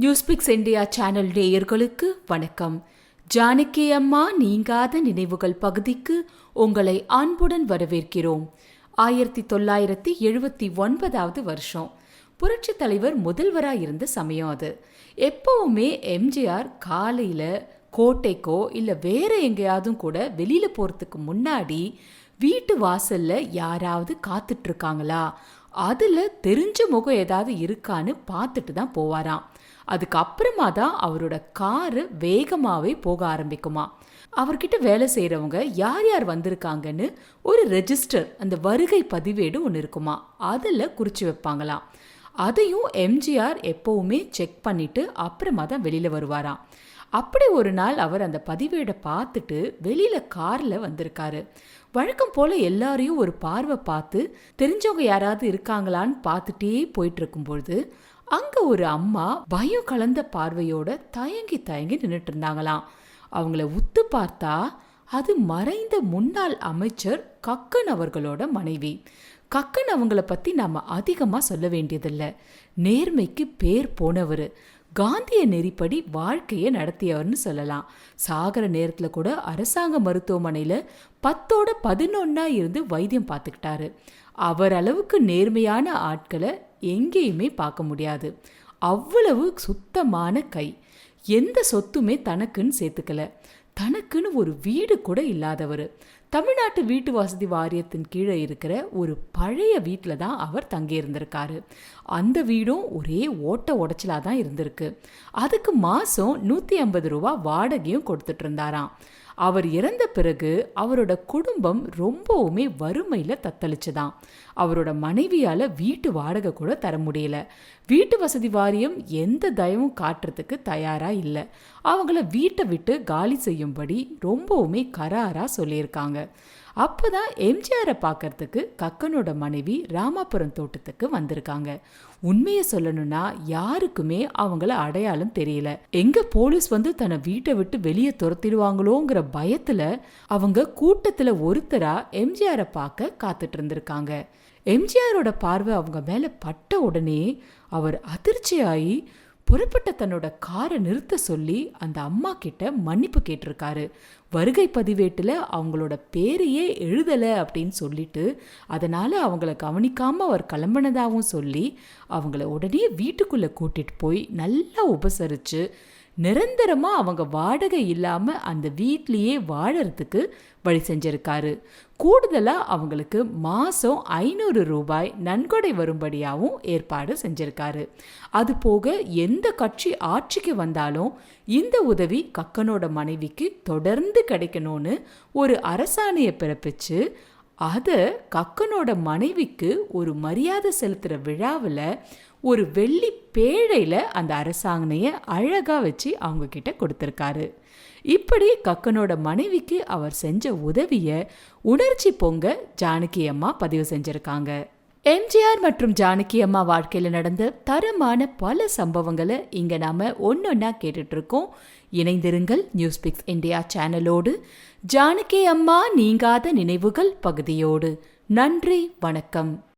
நியூஸ்பிக்ஸ் India channel நேயர்களுக்கு வணக்கம். ஜானகி அம்மா நீங்காத நினைவுகள் பகுதிக்கு உங்களை அன்புடன் வரவேற்கிறோம். ஆயிரத்தி தொள்ளாயிரத்தி எழுபத்தி ஒன்பதாவது வருஷம். புரட்சித் தலைவர் முதல்வராக இருந்த சமயம் அது. எப்பவுமே எம்ஜிஆர் காலையில் கோட்டைக்கோ இல்லை வேற எங்கேயாவதும் கூட வெளியில் போகிறதுக்கு முன்னாடி வீட்டு வாசல்ல யாராவது காத்துட்ருக்காங்களா அதில் தெரிஞ்ச முகம் ஏதாவது இருக்கான்னு பார்த்துட்டு தான் போவாராம். அதுக்கப்புறமா தான் அவரோட காரு வேகமாகவே போக ஆரம்பிக்குமா. அவர்கிட்ட வேலை செய்கிறவங்க யார் யார் வந்திருக்காங்கன்னு ஒரு ரெஜிஸ்டர் அந்த வருகை பதிவேடு ஒன்று இருக்குமா அதில் குறித்து வைப்பாங்களாம். அதையும் எம்ஜிஆர் எப்போவுமே செக் பண்ணிட்டு அப்புறமா தான் வெளியில் வருவாராம். அப்படி ஒரு நாள் அவர் அந்த பதிவேடை பார்த்துட்டு வெளியில் காரில் வந்திருக்காரு. வழக்கம் போல் எல்லாரையும் ஒரு பார்வை பார்த்து தெரிஞ்சவங்க யாராவது இருக்காங்களான்னு பார்த்துட்டே போயிட்டு இருக்கும்பொழுது அங்கே ஒரு அம்மா பயம் கலந்த பார்வையோட தயங்கி தயங்கி நின்றுட்டு இருந்தாங்களாம் அவங்கள உத்து பார்த்தா அது மறைந்த முன்னாள் அமைச்சர் கக்கன் அவர்களோட மனைவி. கக்கன் அவங்கள பற்றி நாம் அதிகமாக சொல்ல வேண்டியதில்லை. நேர்மைக்கு பேர் போனவர். காந்திய நெறிப்படி வாழ்க்கையை நடத்தியவர்னு சொல்லலாம். சாகர நேரத்தில் கூட அரசாங்க மருத்துவமனையில் பத்தோட பதினொன்னா இருந்து வைத்தியம் பார்த்துக்கிட்டாரு அவர் அளவுக்கு நேர்மையான ஆட்களை எங்கேயுமே பார்க்க முடியாது. அவ்வளவு சுத்தமான கை. எந்த சொத்துமே தனக்குன்னு சேர்த்துக்கல தனக்குன்னு ஒரு வீடு கூட இல்லாதவர். தமிழ்நாட்டு வீட்டு வசதி வாரியத்தின் கீழே இருக்கிற ஒரு பழைய வீட்டில் தான் அவர் தங்கியிருந்திருக்காரு. அந்த வீடும் ஒரே ஓட்ட உடச்சலாக தான் இருந்திருக்கு. அதுக்கு மாதம் நூற்றி ஐம்பது ரூபா வாடகையும் கொடுத்துட்டு இருந்தாராம். அவர் இறந்த பிறகு அவரோட குடும்பம் ரொம்பவுமே வறுமையில் தத்தளிச்சுதான். அவரோட மனைவியால் வீட்டு வாடகை கூட தர முடியல. வீட்டு வசதி வாரியம் எந்த தயவும் காட்டுறதுக்கு தயாராக இல்லை. அவங்கள வீட்டை விட்டு காலி செய்யும்படி ரொம்பவுமே கராராக சொல்லியிருக்காங்க. அப்போதான் எம்ஜிஆரை பார்க்கறதுக்கு கக்கனோட மனைவி ராமாபுரம் தோட்டத்துக்கு வந்திருக்காங்க. உண்மையை சொல்லணும்னா யாருக்குமே அவங்கள அடையாளம் தெரியல. எங்க போலீஸ் வந்து தன்னை வீட்டை விட்டு வெளியே துரத்திடுவாங்களோங்கிற பயத்துல அவங்க கூட்டத்துல ஒருத்தரா எம்ஜிஆரை பார்க்க காத்துட்டு இருந்திருக்காங்க. எம்ஜிஆரோட பார்வை அவங்க மேல பட்ட உடனே அவர் அதிர்ச்சியாகி புறப்பட்ட தன்னோட காரை நிறுத்த சொல்லி அந்த அம்மா கிட்ட மன்னிப்பு கேட்டிருக்காரு. வருகை பதிவேட்டில் அவங்களோட பேரையே எழுதலை அப்படின்னு சொல்லிட்டு அதனால் அவங்கள கவனிக்காமல் அவர் கிளம்பினதாகவும் சொல்லி அவங்கள உடனே வீட்டுக்குள்ளே கூட்டிகிட்டு போய் நல்லா உபசரித்து நிரந்தரமாக அவங்க வாடகை இல்லாமல் அந்த வீட்லேயே வாழறதுக்கு வழி செஞ்சுருக்காரு. கூடுதலாக அவங்களுக்கு மாதம் ஐநூறு ரூபாய் நன்கொடை வரும்படியாகவும் ஏற்பாடு செஞ்சுருக்காரு. அது போக எந்த கட்சி ஆட்சிக்கு வந்தாலும் இந்த உதவி கக்கனோட மனைவிக்கு தொடர்ந்து கிடைக்கணும்னு ஒரு அரசாணையை பிறப்பிச்சு அதை கக்கனோட மனைவிக்கு ஒரு மரியாதை செலுத்துகிற விழாவில் ஒரு வெள்ளி பேழையில் அந்த அரசாங்கனையை அழகாக வச்சு அவங்க கிட்ட கொடுத்துருக்காரு. இப்படி கக்கனோட மனைவிக்கு அவர் செஞ்ச உதவியை உணர்ச்சி பொங்க ஜானகி அம்மா பதிவு செஞ்சுருக்காங்க. எம்ஜிஆர் மற்றும் ஜானகி அம்மா வாழ்க்கையில் நடந்த தரமான பல சம்பவங்களை இங்கே நாம் ஒன்றொன்னா கேட்டுட்ருக்கோம். இணைந்திருங்கள் நியூஸ் பிக்ஸ் இந்தியா சேனலோடு. ஜானகி அம்மா நீங்காத நினைவுகள் பகுதியோடு. நன்றி வணக்கம்.